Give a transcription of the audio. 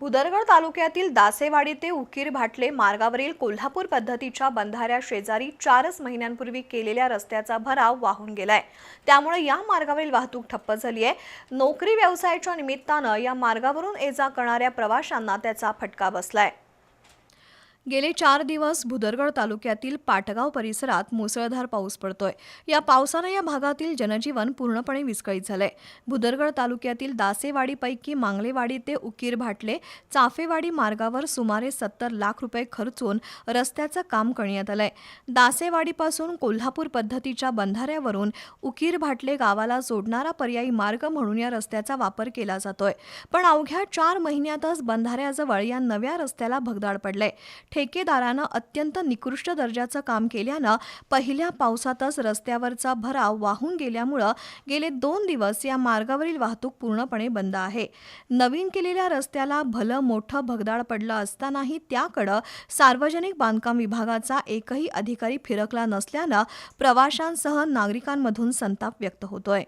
भुदरगड तालुक्यातील दासेवाडी ते उकीर भाटले मार्गावरील कोल्हापूर पद्धतीच्या बंधाऱ्या शेजारी चारच महिन्यांपूर्वी केलेल्या रस्त्याचा भराव वाहून गेलाय. त्यामुळे या मार्गावरील वाहतूक ठप्प झाली आहे नोकरी व्यवसायाच्या निमित्तानं या मार्गावरून ये जा करणाऱ्या प्रवाशांना त्याचा फटका बसलाय. गेले चार दिवस भुदरगड तालुक्यातील पाटगाव परिसरात मुसळधार पाऊस पडतोय. या पावसानं या भागातील जनजीवन पूर्णपणे विस्कळीत झालंय. भुदरगड तालुक्यातील दासेवाडीपैकी मांगलेवाडी ते उकीर भाटले चाफेवाडी मार्गावर सुमारे सत्तर लाख रुपये खर्चून रस्त्याचं काम करण्यात आलंय. दासेवाडीपासून कोल्हापूर पद्धतीच्या बंधाऱ्यावरून उकीर भाटले गावाला जोडणारा पर्यायी मार्ग म्हणून या रस्त्याचा वापर केला जातोय. पण अवघ्या चार महिन्यातच बंधाऱ्याजवळ या नव्या रस्त्याला भगदाड पडलंय. ठेकेदारानं अत्यंत निकृष्ट दर्जाचं काम केल्यानं पहिल्या पावसातच रस्त्यावरचा भराव वाहून गेल्यामुळं गेले दोन दिवस या मार्गावरील वाहतूक पूर्णपणे बंद आहे. नवीन केलेल्या रस्त्याला भलं मोठं भगदाड पडलं असतानाही त्याकडं सार्वजनिक बांधकाम विभागाचा एकही अधिकारी फिरकला नसल्यानं प्रवाशांसह नागरिकांमधून संताप व्यक्त होतोय.